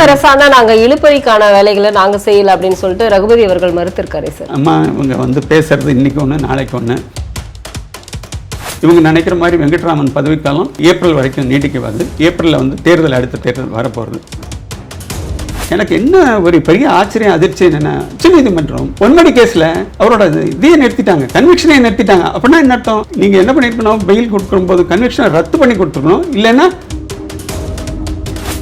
தமிழக அரசானா நாங்க இழுப்பறிக்கான வேலைகளை நாங்க செய்யல அப்படின்னு சொல்லிட்டு ரகுபதி அவர்கள் மறுத்திருக்காரு சார். அம்மா இவங்க வந்து பேசுறது இன்னைக்கு ஒன்று நாளைக்கு ஒன்று இவங்க நினைக்கிற மாதிரி வெங்கட்ராமன் பதவிக்காலம் ஏப்ரல் வரைக்கும் நீட்டிக்கவாது ஏப்ரலில் வந்து தேர்தல் அடுத்த தேர்தல் வரப்போகிறது எனக்கு என்ன ஒரு பெரிய ஆச்சரியம் அதிர்ச்சி என்னன்னா உச்சநீதிமன்றம் பொன்மடி கேஸில் அவரோட இதையே நிறுத்திட்டாங்க. கன்விக்ஷனே நிறுத்திட்டாங்க. அப்படின்னா என்ன அர்த்தம்? நீங்கள் என்ன பண்ணிருக்கணும்? பெயில் கொடுக்கும்போது கன்விக்ஷனை ரத்து பண்ணி கொடுத்துருக்கணும். இல்லைன்னா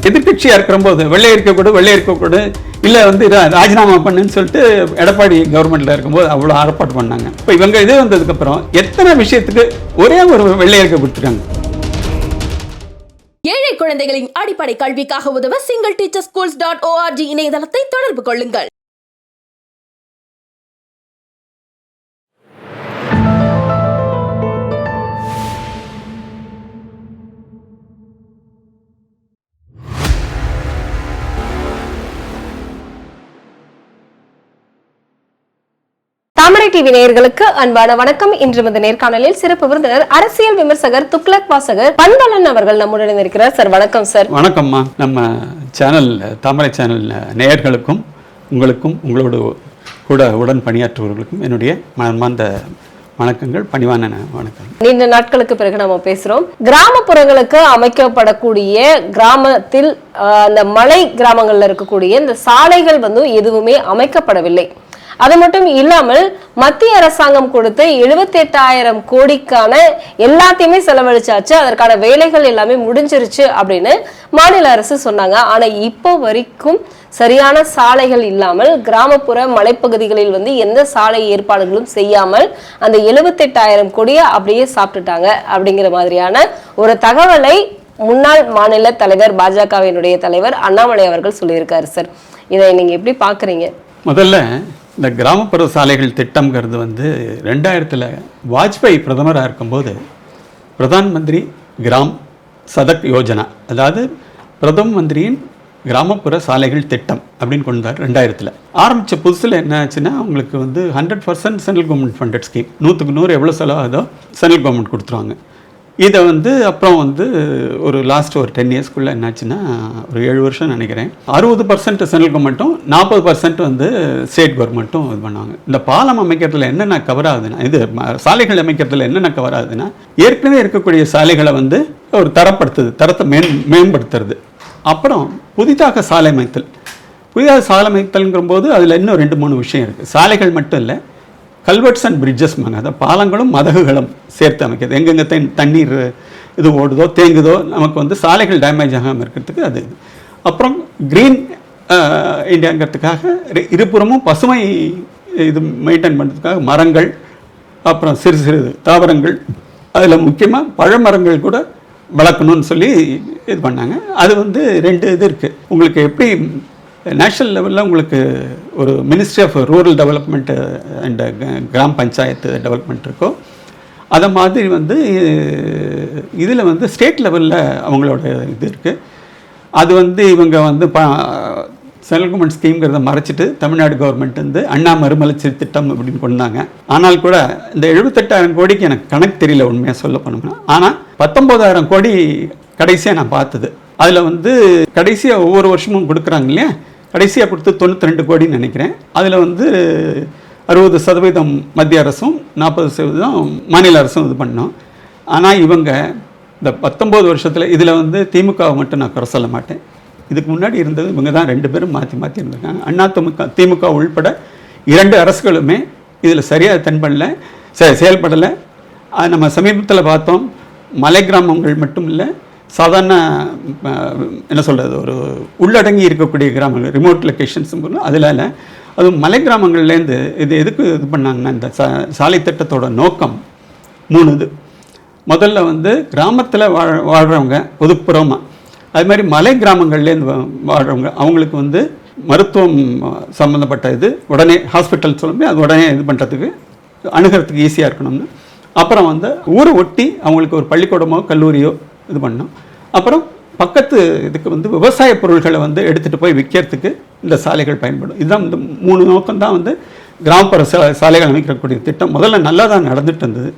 எதிர்கட்சியாக இருக்கிறபோது வெள்ளை இருக்கக்கூடாது வெள்ளை இருக்கக்கூடாது இல்லை வந்து ராஜினாமா பண்ணுன்னு சொல்லிட்டு எடப்பாடி கவர்மெண்ட்ல இருக்கும்போது அவ்வளோ ஆர்ப்பாட்டு பண்ணாங்க. இப்போ இவங்க இது வந்ததுக்கப்புறம் எத்தனை விஷயத்துக்கு ஒரே ஒரு வெள்ளை இருக்க கொடுத்துருக்காங்க ஏழை குழந்தைகளின் அடிப்படை கல்விக்காக உதவ single teacher schools dot ORG இணையதளத்தை தொடர்பு கொள்ளுங்கள். டிவி நேயர்களுக்கு அன்பான வணக்கம். இன்று இந்த நேர்காணலில் சிறப்பு விருந்தினர் அரசியல் விமர்சகர் துக்ளக் வாசகர் பண்பலன் அவர்கள் நம்முடன் இருக்கிறார் சார் வணக்கம் சார். வணக்கம்மா. நம்ம சேனல் தாமரை சேனல் நேயர்களுக்கும் உங்களுக்கும் உங்களோடு கூட உடன் பணியாற்றுபவர்களுக்கும் என்னுடைய மனமார்ந்த வணக்கங்கள் பணிவான வணக்கம் நீண்ட நாட்களுக்கு பிறகு நம்ம பேசுறோம். கிராமப்புறங்களுக்கு அமைக்கப்படக்கூடிய கிராமத்தில் அந்த மலை கிராமங்கள்ல இருக்கக்கூடிய இந்த சாலைகள் வந்து எதுவுமே அமைக்கப்படவில்லை. அது மட்டும் இல்லாமல் மத்திய அரசாங்கம் கொடுத்த 78000 கோடிக்கான எல்லாத்தையுமே செலவழிச்சாச்சு. அதற்கான வேலைகள் எல்லாமே முடிஞ்சிருச்சு அப்படின்னு மாநில அரசு சொன்னாங்க. ஆனா இப்போ வரைக்கும் சரியான சாலைகள் இல்லாமல் கிராமப்புற மலைப்பகுதிகளில் வந்து எந்த சாலை ஏற்பாடுகளும் செய்யாமல் அந்த 78000 கோடியை அப்படியே சாப்பிட்டுட்டாங்க அப்படிங்கிற மாதிரியான ஒரு தகவலை முன்னாள் மாநில தலைவர் பாஜகவினுடைய தலைவர் அண்ணாமலை அவர்கள் சொல்லியிருக்காரு சார். இதை நீங்க எப்படி பாக்குறீங்க? முதல்ல இந்த கிராமப்புற சாலைகள் திட்டம்ங்கிறது வந்து ரெண்டாயிரத்தில் வாஜ்பாய் பிரதமராக இருக்கும்போது பிரதான் மந்திரி கிராம் சதக் யோஜனா அதாவது பிரதம மந்திரியின் கிராமப்புற சாலைகள் திட்டம் அப்படின்னு கொண்டு வந்தார் ரெண்டாயிரத்தில். ஆரம்பித்த புதுசில் என்ன ஆச்சுன்னா அவங்களுக்கு வந்து hundred percent central government funded scheme நூற்றுக்கு நூறு எவ்வளோ செலவாகுதோ சென்ட்ரல் கவர்மெண்ட் கொடுத்துருவாங்க. இதை வந்து அப்புறம் வந்து ஒரு லாஸ்ட் ஒரு டென் இயர்ஸ்க்குள்ளே என்னாச்சுன்னா ஒரு ஏழு வருஷம் நினைக்கிறேன். அறுபது பர்சன்ட் சென்ட்ரல் கவர்மெண்ட்டும் நாற்பது பர்சன்ட் வந்து ஸ்டேட் கவர்மெண்ட்டும் இது பண்ணுவாங்க இந்த பாலம் அமைக்கிறதுல என்னென்ன கவர் ஆகுதுன்னா இது ம- சாலைகள் அமைக்கிறதுல என்னென்ன கவர் ஆகுதுன்னா ஏற்கனவே இருக்கக்கூடிய சாலைகளை வந்து ஒரு தரப்படுத்துது தரத்தை மேம் மேம்படுத்துறது. அப்புறம் புதிதாக சாலை அமைத்தல். புதிதாக சாலை அமைத்தல்ங்கிற போது அதில் இன்னும் ரெண்டு மூணு விஷயம் இருக்குது சாலைகள் மட்டும் இல்லை கல்வெட்ஸ் அண்ட் பிரிட்ஜஸ் அதாவது பாலங்களும் மதகுகளும் சேர்த்து அமைக்கிறது. எங்கெங்கே தண் தண்ணீர் இது ஓடுதோ தேங்குதோ நமக்கு வந்து சாலைகள் டேமேஜ் ஆகாமல் இருக்கிறதுக்கு அது இது. அப்புறம் க்ரீன் இந்தியாங்கிறதுக்காக இருபுறமும் பசுமை இது மெயின்டைன் பண்ணுறதுக்காக மரங்கள் அப்புறம் சிறு சிறு தாவரங்கள் அதில் முக்கியமாக பழமரங்கள் கூட வளர்க்கணும்னு சொல்லி இது பண்ணாங்க. அது வந்து ரெண்டு இது இருக்குது உங்களுக்கு எப்படி நேஷ்னல் லெவலில் உங்களுக்கு ஒரு ministry of rural development and gram panchayat development இருக்கோ அதை மாதிரி வந்து இதில் வந்து ஸ்டேட் லெவலில் அவங்களோட இது இருக்குது அது வந்து இவங்க வந்து ப சென்ட்ரல் கவர்மெண்ட் ஸ்கீம்ங்கிறத மறைச்சிட்டு தமிழ்நாடு கவர்மெண்ட் வந்து அண்ணா மறுமலர்ச்சி திட்டம் அப்படின்னு கொண்டாங்க. ஆனால் கூட இந்த எழுபத்தெட்டாயிரம் கோடிக்கு எனக்கு கணக்கு தெரியல உண்மையாக சொல்ல போனோம்னா. ஆனால் பத்தொம்போதாயிரம் கோடி கடைசியாக நான் பார்த்தது. அதில் வந்து கடைசியாக ஒவ்வொரு வருஷமும் கொடுக்குறாங்க இல்லையா? கடைசியாக கொடுத்து தொண்ணூற்றி ரெண்டு கோடின்னு நினைக்கிறேன். அதில் வந்து அறுபது சதவீதம் மத்திய அரசும் நாற்பது சதவீதம் மாநில அரசும் இது பண்ணோம். ஆனால் இவங்க இந்த பத்தொம்போது வருஷத்தில் இதில் வந்து திமுகவை மட்டும் நான் குறை சொல்ல மாட்டேன். இதுக்கு முன்னாடி இருந்தது இவங்க தான் ரெண்டு பேரும் மாற்றி மாற்றி இருந்திருக்காங்க. அண்ணா திமுக திமுக உள்பட இரண்டு அரசுகளுமே இதில் சரியாக தென்படல செ செயல்படலை. நம்ம சமீபத்தில் பார்த்தோம் மலை கிராமங்கள் மட்டும் இல்லை சாதாரண என்ன சொல்கிறது ஒரு உள்ளடங்கி இருக்கக்கூடிய கிராமங்கள் ரிமோட் லொக்கேஷன்ஸ் அதில் இல்லை. அதுவும் மலை கிராமங்கள்லேருந்து இது எதுக்கு இது பண்ணாங்கன்னா இந்த சா சாலை திட்டத்தோட நோக்கம் மூணு இது முதல்ல வந்து கிராமத்தில் வாழ வாழ்கிறவங்க பொதுப்புறமாக அது மாதிரி மலை கிராமங்கள்லேருந்து வாழ்கிறவங்க அவங்களுக்கு வந்து மருத்துவம் சம்மந்தப்பட்ட இது உடனே ஹாஸ்பிட்டல் சொல்லும்போது அது உடனே இது பண்ணுறதுக்கு அணுகிறதுக்கு ஈஸியாக இருக்கணும்னு. அப்புறம் வந்து ஊரை ஒட்டி அவங்களுக்கு ஒரு பள்ளிக்கூடமோ கல்லூரியோ இது பண்ணோம். அப்புறம் பக்கத்து இதுக்கு வந்து விவசாய பொருள்களை வந்து எடுத்துகிட்டு போய் விற்கிறதுக்கு இந்த சாலைகள் பயன்படும். இதுதான் இந்த மூணு நோக்கம்தான் வந்து கிராமப்புற சாலைகள் அமைக்கக்கூடிய திட்டம். முதல்ல நல்லா தான் நடந்துட்டு இருந்தது.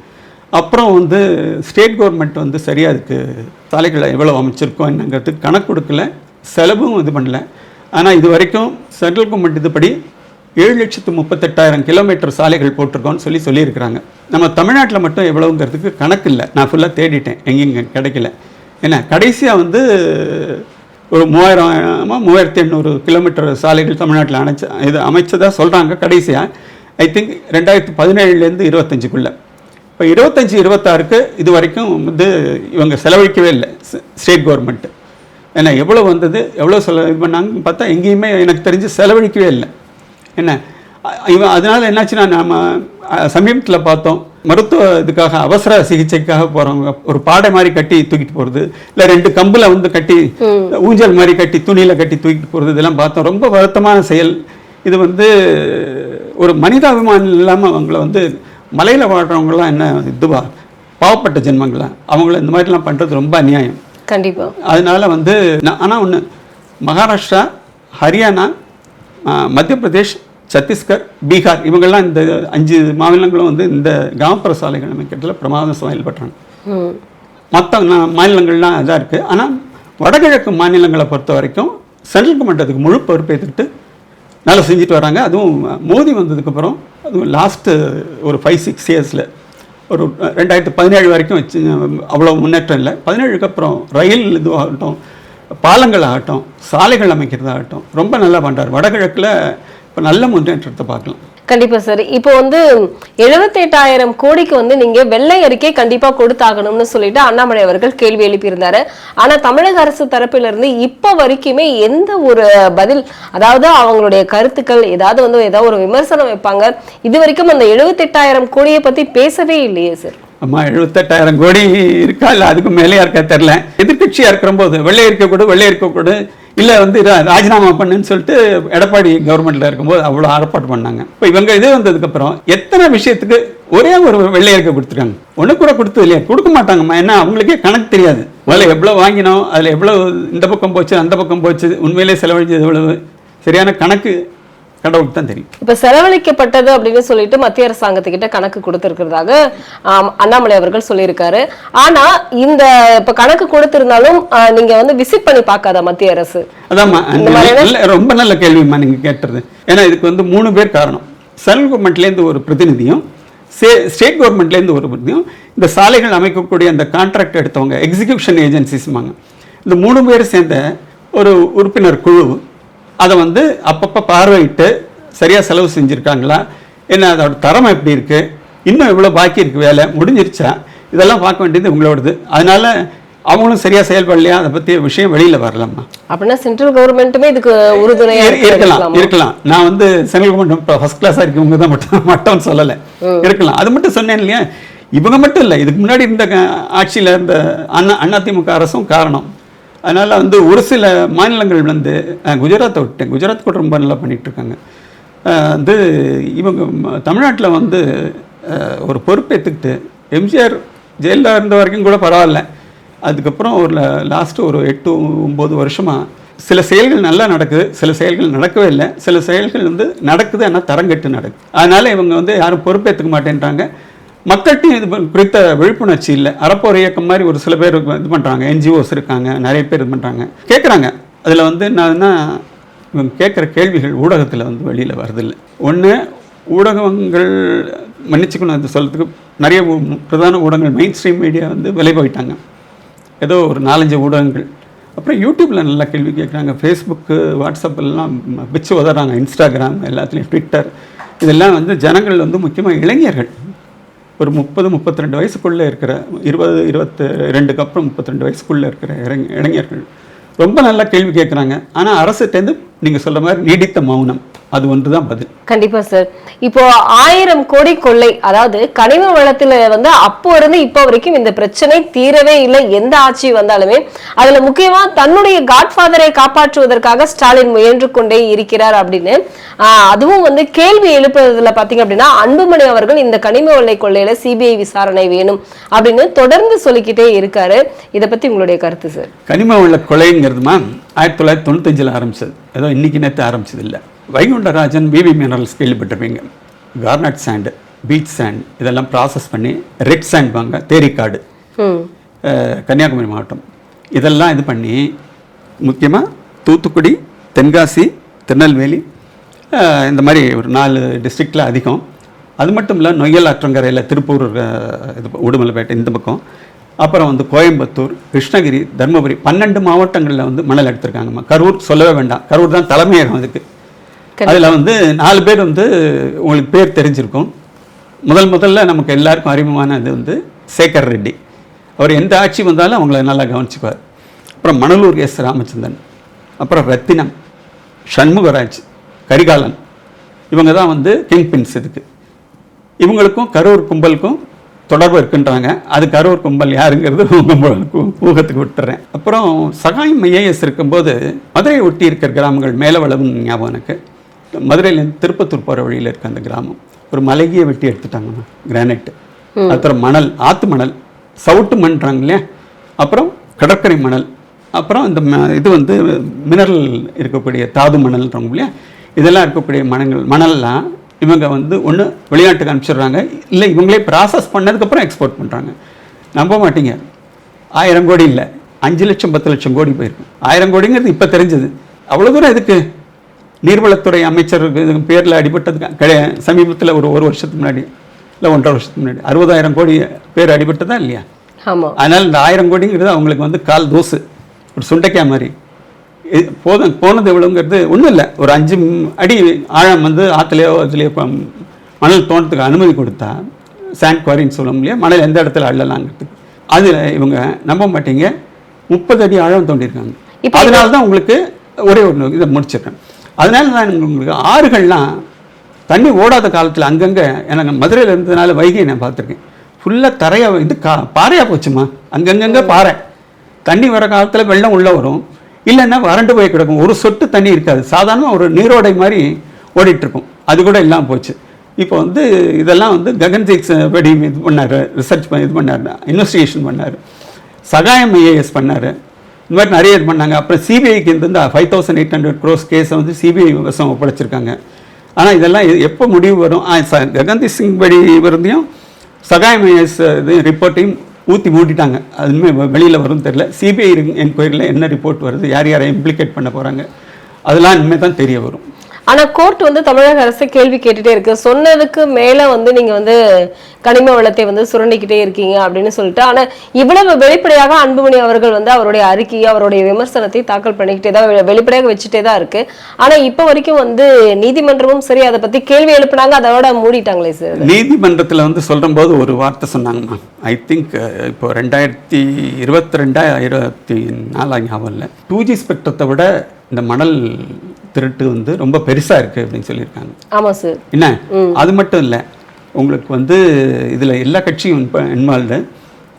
அப்புறம் வந்து ஸ்டேட் கவர்மெண்ட் வந்து சரியாக அதுக்கு சாலைகளை எவ்வளோ அமைச்சிருக்கோம் என்னங்கிறதுக்கு கணக்கு கொடுக்கல. செலவும் இது பண்ணல. ஆனால் இது வரைக்கும் சென்ட்ரல் கவர்மெண்ட் இதுபடி ஏழு லட்சத்து முப்பத்தெட்டாயிரம் கிலோமீட்டர் சாலைகள் போட்டிருக்கோன்னு சொல்லி சொல்லியிருக்கிறாங்க. நம்ம தமிழ்நாட்டில் மட்டும் எவ்வளவுங்கிறதுக்கு கணக்கு இல்லை. நான் ஃபுல்லாக தேடிட்டேன். எங்கேயும் கிடைக்கல. ஏன்னா கடைசியாக வந்து ஒரு மூவாயிரம் மூவாயிரத்தி எண்ணூறு கிலோமீட்டர் சாலைகள் தமிழ்நாட்டில் அணைச்ச இது அமைச்சதாக சொல்கிறாங்க கடைசியாக ஐ திங்க் ரெண்டாயிரத்து பதினேழுலேருந்து இருபத்தஞ்சுக்குள்ளே. இப்போ இருபத்தஞ்சி இருபத்தாறுக்கு இது வரைக்கும் வந்து இவங்க செலவழிக்கவே இல்லை. ஸ்டேட் கவர்மெண்ட்டு ஏன்னா எவ்வளோ வந்தது எவ்வளோ செலவு இது பண்ணாங்கன்னு பார்த்தா எங்கேயுமே எனக்கு தெரிஞ்சு செலவழிக்கவே இல்லை. என்ன? இவன் அதனால என்னாச்சுன்னா நம்ம சமீபத்தில் பார்த்தோம் மருத்துவ இதுக்காக அவசர சிகிச்சைக்காக போகிறவங்க ஒரு பாடை மாதிரி கட்டி தூக்கிட்டு போகிறது இல்லை ரெண்டு கம்பில் வந்து கட்டி ஊஞ்சல் மாதிரி கட்டி துணியில் கட்டி தூக்கிட்டு போகிறது இதெல்லாம் பார்த்தோம். ரொம்ப வருத்தமான செயல். இது வந்து ஒரு மனிதாபிமானம் இல்லாமல் அவங்கள வந்து மலையில் வாழ்கிறவங்களாம் என்ன இதுவா? பாவப்பட்ட ஜென்மங்களா? அவங்கள இந்த மாதிரிலாம் பண்ணுறது ரொம்ப அநியாயம். கண்டிப்பா. அதனால வந்து ஆனால் ஒன்று மகாராஷ்டிரா ஹரியானா மத்திய பிரதேஷ் சத்தீஸ்கர் பீகார் இவங்கெல்லாம் இந்த அஞ்சு மாநிலங்களும் வந்து இந்த கிராமப்புற சாலைகள் அமைக்கிறதுல பிரமாதம் செயல்படுறாங்க மற்ற மாநிலங்கள்லாம் இதாக இருக்குது ஆனால் வடகிழக்கு மாநிலங்களை பொறுத்த வரைக்கும் சென்ட்ரல் கவர்மெண்ட் அதுக்கு முழு பொறுப்பேற்றுக்கிட்டு நல்லா செஞ்சுட்டு வராங்க. அதுவும் மோடி வந்ததுக்கப்புறம் அதுவும் லாஸ்ட்டு ஒரு ஃபைவ் சிக்ஸ் இயர்ஸில் ஒரு ரெண்டாயிரத்து பதினேழு வரைக்கும் வச்சு அவ்வளோ முன்னேற்றம் இல்லை. பதினேழுக்கு அப்புறம் ரயில் இதுவாகட்டும் பாலங்கள் ஆகட்டும் சாலைகள் அமைக்கிறதாகட்டும் ரொம்ப நல்லா பண்ணுறாரு வடகிழக்கில் இப்போ நல்ல முன்னேற்றத்தை பார்க்கலாம். கண்டிப்பா சார். இப்போ வந்து எழுபத்தெட்டாயிரம் கோடிக்கு வந்து நீங்க வெள்ளை அறிக்கை கண்டிப்பா கொடுத்தாகணும்னு சொல்லிட்டு அண்ணாமலை அவர்கள் கேள்வி எழுப்பியிருந்தாரு. ஆனா தமிழக அரசு தரப்பில இருந்து இப்ப வரைக்குமே எந்த ஒரு பதில் அதாவது அவங்களுடைய கருத்துக்கள் ஏதாவது வந்து ஏதாவது ஒரு விமர்சனம் வைப்பாங்க. இது வரைக்கும் அந்த எழுபத்தெட்டாயிரம் கோடியை பத்தி பேசவே இல்லையே சார். அம்மா எழுபத்தெட்டாயிரம் கோடி இருக்கா? இல்லை அதுக்கு மேலேயா இருக்கா? தெரில எதிர்க்கட்சியாக இருக்கிறபோது வெள்ளை இருக்கக்கூட வெள்ளை இருக்கக்கூட இல்லை வந்து ராஜினாமா பண்ணுன்னு சொல்லிட்டு எடப்பாடி கவர்மெண்ட்டில் இருக்கும்போது அவ்வளோ ஆர்ப்பாட்டு பண்ணாங்க. இப்போ இவங்க இது வந்ததுக்கப்புறம் எத்தனை விஷயத்துக்கு ஒரே ஒரு வெள்ளை கொடுத்துருக்காங்க ஒன்று கூட கொடுத்தது இல்லையா. கொடுக்க மாட்டாங்கம்மா. ஏன்னா அவங்களுக்கே கணக்கு தெரியாது. முதல்ல எவ்வளோ வாங்கினோம் அதில் எவ்வளோ இந்த பக்கம் போச்சு அந்த பக்கம் போச்சு உண்மையிலே செலவழிஞ்சது எவ்வளவு? சரியான கணக்கு கடவுளுக்கு தான் தெரியும். இப்ப செலவழிக்கப்பட்டது அப்படின்னு சொல்லிட்டு மத்திய அரசாங்கத்துக்கிட்ட கணக்கு கொடுத்திருக்கிறதாக அண்ணாமலை அவர்கள் சொல்லியிருக்காரு. ஆனா இந்த இப்ப கணக்கு கொடுத்திருந்தாலும் நீங்க வந்து விசிட் பண்ணி பார்க்காத மத்திய அரசு. அதாம்மா ரொம்ப நல்ல கேள்விம்மா நீங்க கேட்டுறது ஏன்னா இதுக்கு வந்து மூணு பேர் காரணம். சென்ட்ரல் கவர்மெண்ட்லேருந்து ஒரு பிரதிநிதியும் ஸ்டேட் கவர்மெண்ட்லேருந்து ஒரு பிரதிநிதியும் இந்த சாலைகள் அமைக்கக்கூடிய அந்த கான்ட்ராக்ட் எடுத்தவங்க எக்ஸிகியூஷன் ஏஜென்சிஸ்மாங்க இந்த மூணு பேர் சேர்ந்த ஒரு உறுப்பினர் குழு அதை வந்து அப்பப்போ பார்வையிட்டு சரியாக செலவு செஞ்சுருக்காங்களா? என்ன அதோட தரம் எப்படி இருக்குது இன்னும் எவ்வளோ பாக்கி இருக்குது வேலை முடிஞ்சிருச்சா? இதெல்லாம் பார்க்க வேண்டியது உங்களோடது. அதனால அவங்களும் சரியாக செயல்படலையா? அதை பற்றிய விஷயம் வெளியில் வரலாமா? அப்படின்னா சென்ட்ரல் கவர்மெண்ட்டுமே இதுக்கு உறுதுணையா இரு- இருக்கலாம் இருக்கலாமா? நான் வந்து சென்ட்ரல் கவர்மெண்ட் ஃபர்ஸ்ட் கிளாஸாக இருக்கவங்க தான் மட்டும் மட்டும் சொல்லலை. இருக்கலாம். அது மட்டும் சொன்னேன் இல்லையா? இவங்க மட்டும் இல்லை. இதுக்கு முன்னாடி இருந்த ஆட்சியில் இருந்த அண்ணா அதிமுக அரசும் காரணம். அதனால் வந்து ஒரு சில மாநிலங்கள் வந்து குஜராத்தை விட்டேன் குஜராத் கூட ரொம்ப நல்லா பண்ணிகிட்ருக்காங்க. வந்து இவங்க தமிழ்நாட்டில் வந்து ஒரு பொறுப்பேற்றுக்கிட்டு எம்ஜிஆர் ஜெயிலில் இருந்த வரைக்கும் கூட பரவாயில்ல. அதுக்கப்புறம் ஒரு லாஸ்ட்டு ஒரு எட்டு ஒம்பது வருஷமாக சில செயல்கள் நல்லா நடக்குது சில செயல்கள் நடக்கவே இல்லை. சில செயல்கள் வந்து நடக்குது ஆனால் தரங்கெட்டு நடக்குது. அதனால் இவங்க வந்து யாரும் பொறுப்பேற்றுக்க மாட்டேன்றாங்க. மக்கள்கிட்ட இது குறித்த விழிப்புணர்ச்சி இல்லை. அறப்போர் இயக்கம் மாதிரி ஒரு சில பேர் இது பண்ணுறாங்க என்ஜிஓஸ் இருக்காங்க. நிறைய பேர் இது பண்ணுறாங்க கேட்குறாங்க அதில் வந்து என்னன்னா இவங்க கேட்குற கேள்விகள் ஊடகத்தில் வந்து வெளியில் வரதில்லை ஒன்று ஊடகங்கள் மன்னிச்சுக்கணும் அது சொல்கிறதுக்கு நிறைய பிரதான ஊடகங்கள் மெயின் ஸ்ட்ரீம் மீடியா வந்து விலை போயிட்டாங்க. ஏதோ ஒரு நாலஞ்சு ஊடகங்கள். அப்புறம் யூடியூப்பில் நல்லா கேள்வி கேட்குறாங்க ஃபேஸ்புக்கு வாட்ஸ்அப் எல்லாம் உதறாங்க. இன்ஸ்டாகிராம் எல்லாத்துலேயும் ட்விட்டர் இதெல்லாம் வந்து ஜனங்கள் வந்து முக்கியமாக இளைஞர்கள். ஒரு முப்பது முப்பத்தி ரெண்டு வயசுக்குள்ளே இருக்கிற இருபது இருபத்து ரெண்டுக்கு அப்புறம் முப்பத்தி ரெண்டு வயசுக்குள்ளே இருக்கிற இளைஞர்கள் ரொம்ப நல்லா கேள்வி கேட்குறாங்க. ஆனால் அரசுட்டேருந்து நீங்கள் சொல்கிற மாதிரி நீடித்த மௌனம். அது ஒன்று தான் பதில். கண்டிப்பா சார் இப்போ ஆயிரம் கோடி கொள்ளை அதாவது கனிம வளத்துல வந்து அப்போ இருந்து இப்போ வரைக்கும் இந்த பிரச்சனை தீரவே இல்லை எந்த ஆட்சி வந்தாலுமே. அதுல முக்கியமா தன்னுடைய காட்ஃபாதரை காப்பாற்றுவதற்காக ஸ்டாலின் முயன்று கொண்டே இருக்கிறார் அப்படின்னு. அதுவும் வந்து கேள்வி எழுப்புறதுல பாத்தீங்க அப்படின்னா அன்புமணி அவர்கள் இந்த கனிம கொள்ளை கொள்ளையில சிபிஐ விசாரணை வேணும் அப்படின்னு தொடர்ந்து சொல்லிக்கிட்டே இருக்காரு. இத பத்தி உங்களுடைய கருத்து சார் கனிம உள்ள கொலைங்கிறதுமா ஆயிரத்தி தொள்ளாயிரத்தி தொண்ணூத்தஞ்சில் ஆரம்பிச்சது. ஏதோ இன்னைக்கு நேற்று ஆரம்பிச்சது இல்லை வைகுண்டராஜன் பிபி மினரல்ஸ் கேள்விப்பட்டிருப்பீங்க. கார்னட் சாண்டு பீச் சாண்ட் இதெல்லாம் ப்ராசஸ் பண்ணி ரெட் சாண்ட் வாங்க தேரிக்காடு கன்னியாகுமரி மாவட்டம். இதெல்லாம் இது பண்ணி முக்கியமாக தூத்துக்குடி தென்காசி திருநெல்வேலி இந்த மாதிரி ஒரு நாலு டிஸ்ட்ரிக்டில் அதிகம். அது மட்டும் இல்லை நொய்யல் ஆற்றங்கரையில் திருப்பூர் இது உடுமலைப்பேட்டை இந்த பக்கம். அப்புறம் வந்து கோயம்புத்தூர் கிருஷ்ணகிரி தருமபுரி பன்னெண்டு மாவட்டங்களில் வந்து மணல் எடுத்திருக்காங்கம்மா கரூர் சொல்லவே வேண்டாம். கரூர் தான் தலைமையகம் அதுக்கு. அதில் வந்து நாலு பேர் வந்து உங்களுக்கு பேர் தெரிஞ்சிருக்கும். முதல் முதல்ல நமக்கு எல்லாருக்கும் அறிமுகமானது வந்து சேகர் ரெட்டி. அவர் எந்த ஆட்சி வந்தாலும் அவங்கள நல்லா கவனிச்சுக்குவார். அப்புறம் மணலூர் எஸ் ராமச்சந்திரன். அப்புறம் ரத்தினம் சண்முகராஜ் கரிகாலன். இவங்க தான் வந்து கிங் பின்ஸ் இதுக்கு. இவங்களுக்கும் கரூர் கும்பலுக்கும் தொடர்பு இருக்குன்றாங்க அது கரூர் கும்பல் யாருங்கிறது உங்க ஊகத்துக்கு விட்டுறேன். அப்புறம் சகாயம் ஐஏஎஸ் இருக்கும்போது மதுரையை ஒட்டி இருக்கிற கிராமங்கள் மேலவளவும் ஞாபகம் எனக்கு. மதுரையிலேருந்து திருப்பத்தூர் போகிற வழியில் இருக்க அந்த கிராமம். ஒரு மலையே வெட்டி எடுத்துட்டாங்கம்மா கிரானைட்டு அப்புறம் மணல் ஆத்து மணல் சவுட்டு மண்றாங்க இல்லையா? அப்புறம் கடற்கரை மணல் அப்புறம் இந்த ம- இது வந்து மினரல் இருக்கக்கூடிய தாது மணல்ன்றவங்க இல்லையா? இதெல்லாம் இருக்கக்கூடிய மணங்கள் மணல்லாம் இவங்க வந்து ஒன்று வெளிநாட்டுக்கு அனுப்பிச்சிடுறாங்க. இல்லை இவங்களே ப்ராசஸ் பண்ணதுக்கப்புறம் எக்ஸ்போர்ட் பண்ணுறாங்க நம்ப மாட்டீங்க. ஆயிரம் கோடி இல்லை. அஞ்சு லட்சம் பத்து லட்சம் கோடி போயிருக்கு. ஆயிரம் கோடிங்கிறது இப்போ தெரிஞ்சது. அவ்வளோ தூரம் எதுக்கு? நீர்வளத்துறை அமைச்சர் பேரில் அடிபட்டதுக்கு கிடையாது சமீபத்தில் ஒரு ஒரு வருஷத்துக்கு முன்னாடி இல்லை ஒன்றரை வருஷத்துக்கு முன்னாடி அறுபதாயிரம் கோடி பேர் அடிபட்டதா இல்லையா? அதனால் இந்த ஆயிரம் கோடிங்கிறது அவங்களுக்கு வந்து கால் தோசு. ஒரு சுண்டைக்காய் மாதிரி. இது போதும் போனது எவ்வளோங்கிறது ஒன்றும் இல்லை. ஒரு அஞ்சு அடி ஆழம் வந்து ஆற்றுலையோ இதுலையோ ப- மணல் தோண்டத்துக்கு அனுமதி கொடுத்தா சாண்ட் குவாரின்னு சொல்லும் இல்லையா? மணல் எந்த இடத்துல அள்ளலாங்கிறதுக்கு. அதில் இவங்க நம்ப மாட்டீங்க. முப்பது அடி ஆழம் தோண்டியிருக்காங்க. இப்ப அதனால தான் உங்களுக்கு ஒரே ஒரு இதை முடிச்சிடுறேன் அதனால தான் உங்களுக்கு ஆறுகள்லாம் தண்ணி ஓடாத காலத்தில் அங்கங்கே எனக்கு மதுரையில் இருந்ததுனால வைகை நான் பார்த்துருக்கேன். ஃபுல்லாக தரையாக இது கா பாறையாக போச்சுமா? அங்கங்கங்கே பாறை. தண்ணி வர காலத்தில் வெள்ளம் உள்ளே வரும். இல்லைன்னா வறண்டு போய் கிடக்கும். ஒரு சொட்டு தண்ணி இருக்காது. சாதாரணமாக ஒரு நீரோடை மாதிரி ஓடிட்டுருக்கும். அது கூட இல்லாமல் போச்சு. இப்போ வந்து இதெல்லாம் வந்து ககன்தீக் படி இது பண்ணார். ரிசர்ச் இது பண்ணார். இன்வெஸ்டிகேஷன் பண்ணார். சகாயம் ஐஏஎஸ் பண்ணார். இந்த மாதிரி நிறைய இது பண்ணாங்க. அப்புறம் சிபிஐக்கு இந்த five thousand eight hundred crores கேஸை வந்து சிபிஐ வசம் ஒப்படைச்சிருக்காங்க. ஆனால் இதெல்லாம் எ- எப்போ முடிவு வரும்? ஆ, ச- ககன்தீப் சிங் படி விருந்தையும் சகாயம் ஐஏஎஸ் இது ரிப்போர்ட்டையும் ஊற்றி மூடிட்டாங்க. அதுமே வெளியில் வரும் தெரில சிபிஐ என்கொயரியில் என்ன ரிப்போர்ட் வருது யார் யாரை இம்ப்ளிகேட் பண்ண போகிறாங்க அதெல்லாம் இனிமேல் தான் தெரிய வரும். ஆனா கோர்ட் வந்து தமிழக அரசு கேள்வி கேட்டுட்டே இருக்கு. சொன்னதுக்கு மேல வந்து நீங்க வந்து கனிம வளத்தை வந்து சுரண்டிக்கிட்டே இருக்கீங்க அப்படின்னு சொல்லிட்டு ஆனா இவ்வளவு வெளிப்படையாக அன்புமணி அவர்கள் வந்து அவருடைய அறிக்கையை அவருடைய விமர்சனத்தை தாக்கல் பண்ணிக்கிட்டே தான் வெளிப்படையாக வச்சுட்டே தான் இருக்கு. ஆனா இப்ப வரைக்கும் வந்து நீதிமன்றமும் சரி அதை பத்தி கேள்வி எழுப்புனாங்க அதோட மூடிட்டாங்களே சார் நீதிமன்றத்தில் வந்து சொல்லும்போது ஒரு வார்த்தை சொன்னாங்கம்மா ஐ திங்க் இப்போ ரெண்டாயிரத்தி இருபத்தி ரெண்டாயிரத்தி நாலாம் ஞாபகம் இல்லை. டூ ஜி ஸ்பெக்ட்ரத்தை விட இந்த மணல் திருட்டு வந்து ரொம்ப பெருசாக இருக்குது அப்படின்னு சொல்லியிருக்காங்க. ஆமா சார் என்ன? அது மட்டும் இல்லை உங்களுக்கு வந்து இதில் எல்லா கட்சியும் இன்வால்வ்டு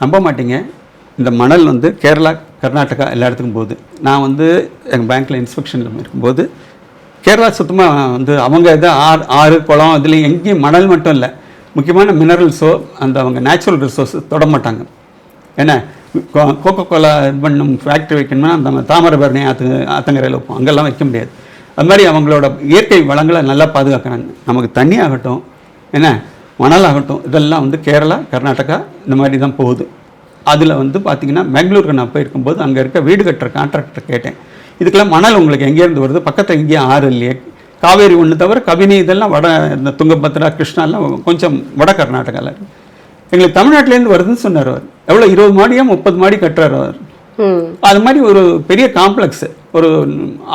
நம்ப மாட்டீங்க. இந்த மணல் வந்து கேரளா கர்நாடகா எல்லா இடத்துக்கும் போகுது. நான் வந்து எங்கள் பேங்க்கில் இன்ஸ்பெக்ஷனில் இருக்கும்போது கேரளா சுத்தமாக வந்து அவங்க இதை ஆறு ஆறு குளம் இதுலேயும் எங்கேயும் மணல் மட்டும் இல்லை. முக்கியமான மினரல்ஸோ அந்த அவங்க நேச்சுரல் ரிசோர்ஸ் தொட மாட்டாங்க. என்ன? கோகோ கோலா இது பண்ணும் ஃபேக்ட்ரி வைக்கணும்னா அந்த தாமிரபரணி ஆத்து ஆத்தங்கரையில் வைப்போம். அங்கெல்லாம் வைக்க முடியாது. அது மாதிரி அவங்களோட இயற்கை வளங்களை நல்லா பாதுகாக்கிறாங்க நமக்கு தண்ணி ஆகட்டும் என்ன மணல் ஆகட்டும் இதெல்லாம் வந்து கேரளா கர்நாடகா இந்த மாதிரி தான் போகுது. அதில் வந்து பார்த்திங்கன்னா பெங்களூருக்கு நான் போயிருக்கும்போது அங்கே இருக்க வீடு கட்டுற கான்ட்ராக்டர் கேட்டேன். இதுக்கெல்லாம் மணல் உங்களுக்கு எங்கேருந்து வருது? பக்கத்தில் எங்கேயும் ஆறு இல்லையே. காவேரி ஒன்று தவிர கவினி இதெல்லாம் வட இந்த துங்கபத்ரா கிருஷ்ணாலாம் கொஞ்சம் வட கர்நாடகாவில் எங்களுக்கு தமிழ்நாட்டிலேருந்து வருதுன்னு சொன்னார் அவர். எவ்வளோ இருபது மாடியாக முப்பது மாடி கட்டுறார் அவர். அது மாதிரி ஒரு பெரிய காம்ப்ளெக்ஸ் ஒரு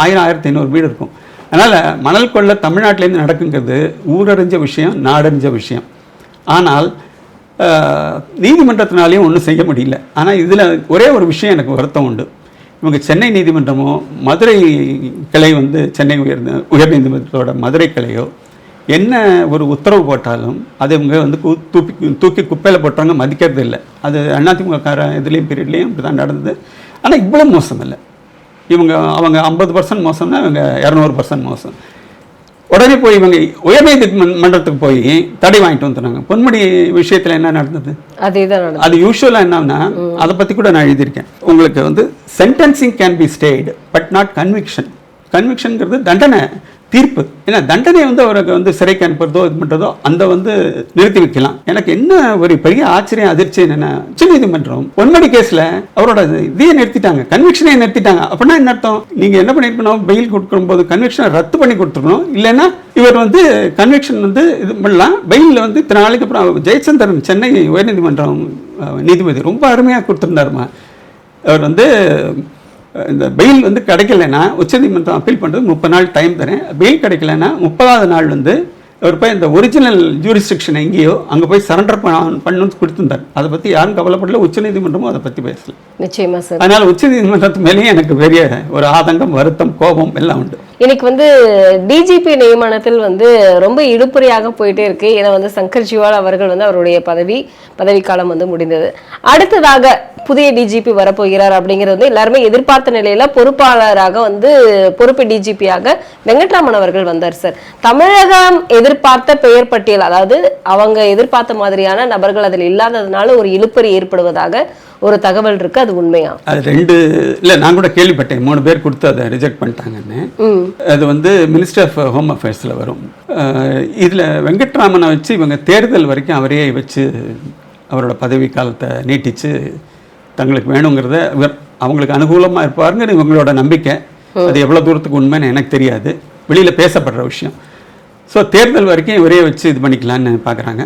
ஆயிரம் ஆயிரத்தி ஐநூறு வீடு இருக்கும். அதனால் மணல் கொள்ளை தமிழ்நாட்டிலேருந்து நடக்குங்கிறது ஊரறிஞ்ச விஷயம் நாடறிஞ்ச விஷயம். ஆனால் நீதிமன்றத்தினாலேயும் ஒன்றும் செய்ய முடியல. ஆனால் இதில் ஒரே ஒரு விஷயம் எனக்கு வருத்தம் உண்டு. இவங்க சென்னை நீதிமன்றமோ மதுரை கிளை வந்து சென்னை உயர்ந்த உயர்நீதிமன்றத்தோட மதுரை கிளையோ என்ன ஒரு உத்தரவு போட்டாலும் அது இவங்க வந்து தூக்கி தூக்கி குப்பையில் போட்டுறாங்க மதிக்கிறது இல்லை. அது அதிமுக கார இதுலேயும் பீரியட்லேயும் இப்படி தான் நடந்தது. ஆனால் இவ்வளோ மோசம் இல்லை. இவங்க அவங்க ஐம்பது பர்சன்ட் மோசம்னா இவங்க இரநூறு பர்சன்ட் மோசம். உடனே போய் இவங்க உயர்நீதிமன்றத்துக்கு போய் தடை வாங்கிட்டு வந்துட்டாங்க பொன்முடி விஷயத்தில் என்ன நடந்தது? அதே தான் நடந்தது. அது யூஸ்வலாக என்னன்னா அதை பற்றி கூட நான் எழுதியிருக்கேன். உங்களுக்கு வந்து sentencing can be stayed but not conviction கன்விக்ஷனுங்கிறது தண்டனை. தீர்ப்பு. ஏன்னா தண்டனை வந்து அவருக்கு வந்து சிறைக்கு அனுப்புறதோ இது பண்ணுறதோ அந்த வந்து நிறுத்தி வைக்கலாம். எனக்கு என்ன ஒரு பெரிய ஆச்சரியம் அதிர்ச்சி என்னென்னா உச்ச நீதிமன்றம் ஒன்படி கேஸில் அவரோட இதையே நிறுத்திட்டாங்க. கன்விக்ஷனே நிறுத்திட்டாங்க. அப்படின்னா என்ன அர்த்தம்? நீங்கள் என்ன பண்ணிருக்கணும்? பெயில் கொடுக்கும்போது கன்விக்ஷனை ரத்து பண்ணி கொடுத்துருக்கணும். இல்லைன்னா இவர் வந்து கன்விக்ஷன் வந்து இது பண்ணலாம். பெயிலில் வந்து இத்தனை நாளைக்கு அப்புறம் ஜெயச்சந்திரன் சென்னை உயர்நீதிமன்றம் நீதிபதி ரொம்ப அருமையாக கொடுத்துருந்தாருமா அவர் வந்து இந்த பெயில் வந்து கிடைக்கலன்னா உச்சநீதிமன்றம் அப்பீல் பண்ணுறது முப்பது நாள் டைம் தரேன். பெயில் கிடைக்கலன்னா முப்பதாவது நாள் வந்து அவர் போய் இந்த ஒரிஜினல் ஜூரிஸ்டிக்ஷன் எங்கேயோ அங்கே போய் சரண்டர் பண்ணணும்னு கொடுத்துருந்தார். அதை பற்றி யாரும் கவலைப்படல. உச்சநீதிமன்றமும் அதை பற்றி பேசல. நிச்சயமா சார். அதனால் உச்சநீதிமன்றத்து மேலேயும் எனக்கு பெரிய ஒரு ஆதங்கம் வருத்தம் கோபம் எல்லாம் உண்டு. இன்னைக்கு வந்து டிஜிபி நியமனத்தில் வந்து ரொம்ப இழுபறியாக போயிட்டே இருக்கு. ஏன்னா வந்து சங்கர் ஜிவால் அவர்கள் வந்து அவருடைய பதவி பதவிக்காலம் வந்து முடிந்தது. அடுத்ததாக புதிய டிஜிபி வரப்போகிறார் அப்படிங்கிறது வந்து எல்லாருமே எதிர்பார்த்த நிலையில பொறுப்பாளராக வந்து பொறுப்பு டிஜிபியாக வெங்கட்ராமன் அவர்கள் வந்தார் சார். தமிழகம் எதிர்பார்த்த பெயர் பட்டியல் அதாவது அவங்க எதிர்பார்த்த மாதிரியான நபர்கள் அதில் இல்லாததுனால ஒரு இழுப்பறி ஏற்படுவதாக ஒரு தகவல் இருக்கு அது உண்மையா? அது ரெண்டு இல்லை நான் கூட கேள்விப்பட்டேன் மூணு பேர் கொடுத்து அதை ரிஜெக்ட் பண்ணிட்டாங்கன்னு. அது வந்து மினிஸ்டர் ஆஃப் ஹோம் அஃபேர்ஸில் வரும். இதில் வெங்கட்ராமனை வச்சு இவங்க தேர்தல் வரைக்கும் அவரையே வச்சு அவரோட பதவி காலத்தை நீட்டிச்சு தங்களுக்கு வேணுங்கிறத அவங்களுக்கு அனுகூலமாக இருப்பாருங்கிற இவங்களோட நம்பிக்கை. அது எவ்வளோ தூரத்துக்கு உண்மைன்னு எனக்கு தெரியாது. வெளியில் பேசப்படுற விஷயம். ஸோ தேர்தல் வரைக்கும் இவரே வச்சு இது பண்ணிக்கலான்னு பார்க்குறாங்க.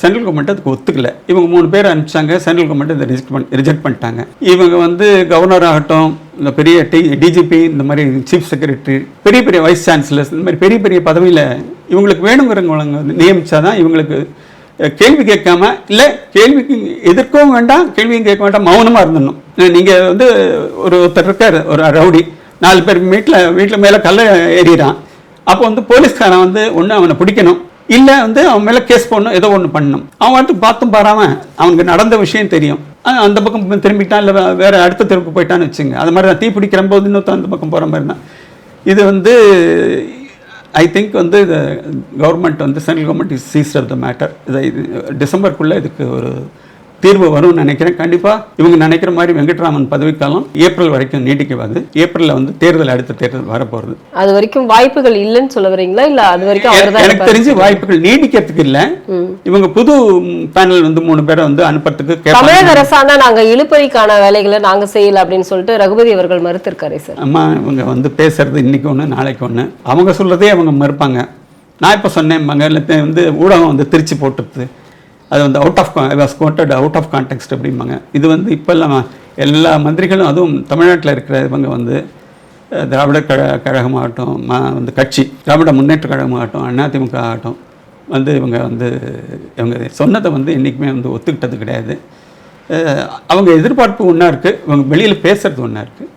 சென்ட்ரல் கவர்மெண்ட் அதுக்கு ஒத்துக்கல. இவங்க மூணு பேர் அனுப்பிச்சாங்க. சென்ட்ரல் கவர்மெண்ட் இதை ரிஜெக்ட் பண்ணி ரிஜெக்ட் பண்ணிட்டாங்க. இவங்க வந்து கவர்னர் ஆகட்டும் இந்த பெரிய டி டிஜிபி இந்த மாதிரி சீஃப் செக்ரட்டரி பெரிய பெரிய வைஸ் சான்சலர்ஸ் இந்த மாதிரி பெரிய பெரிய பதவியில் இவங்களுக்கு வேணுங்கிறவங்க வந்து நியமிச்சாதான் இவங்களுக்கு கேள்வி கேட்காம இல்லை கேள்விக்கு எதிர்க்கவும் வேண்டாம் கேள்வியும் கேட்க வேண்டாம் மௌனமாக இருந்துடணும். நீங்கள் வந்து ஒரு ஒருத்தர் இருக்கார் ஒரு ரவுடி. நாலு பேர் வீட்டில் வீட்டில் மேலே கல்லை ஏறிடான் அப்போ வந்து போலீஸ்காரன் வந்து ஒன்று அவனை பிடிக்கணும். இல்லை வந்து அவன் மேலே கேஸ் போடணும் ஏதோ ஒன்று பண்ணணும். அவன் வந்து பார்த்தும் பாராம அவனுக்கு நடந்த விஷயம் தெரியும். அந்த பக்கம் திரும்பிட்டான் இல்லை வேறு அடுத்த தெருவுக்கு போயிட்டான்னு வச்சுங்க. அது மாதிரி தான் தீ பிடிக்கிற போது இன்னொருத்தன் அந்த பக்கம் போகிற மாதிரி தான் இது வந்து ஐ திங்க் வந்து இது கவர்மெண்ட் வந்து central government is seize of the matter இதை இது டிசம்பருக்குள்ளே இதுக்கு ஒரு தீர்வு வரும்னு நினைக்கிறேன். கண்டிப்பாக இவங்க நினைக்கிற மாதிரி வெங்கட்ராமன் பதவிக்காலம் ஏப்ரல் வரைக்கும் நீட்டிக்குவாது ஏப்ரலில் வந்து தேர்தல் அடுத்த தேர்தல் வரப்போகிறது அது வரைக்கும் வாய்ப்புகள் இல்லைன்னு சொல்ல வரீங்களா? இல்ல அது வரைக்கும் எனக்கு தெரிஞ்சு வாய்ப்புகள் நீடிக்கிறதுக்கு இல்ல. இவங்க புது பேனல் வந்து மூணு பேரை வந்து அனுப்புறதுக்கு தமிழக அரசாங்கம் நாங்க இழுப்பறிக்கான வேலைகளை நாங்க செய்யல அப்படின்னு சொல்லிட்டு ரகுபதி அவர்கள் மறுத்திருக்காரு சார். அம்மா இவங்க வந்து பேசுறது இன்னைக்கு ஒன்று நாளைக்கு ஒன்று அவங்க சொல்றதே அவங்க மறுப்பாங்க. நான் இப்போ சொன்னேன் இல்லை வந்து ஊடகம் வந்து திருச்சி போட்டுருது. அது வந்து out of was quoted out of context அப்படிம்பாங்க. இது வந்து இப்போல்லாம் எல்லா மந்திரிகளும் அதுவும் தமிழ்நாட்டில் இருக்கிற இவங்க வந்து திராவிட கழ கழகமாகட்டும் ம வந்து கட்சி திராவிட முன்னேற்ற கழகமாகட்டும் அதிமுக ஆகட்டும் வந்து இவங்க வந்து இவங்க சொன்னதை வந்து என்றைக்குமே வந்து ஒத்துக்கிட்டது கிடையாது. அவங்க எதிர்பார்ப்பு ஒன்றா இருக்குது இவங்க வெளியில் பேசுகிறது ஒன்றா இருக்குது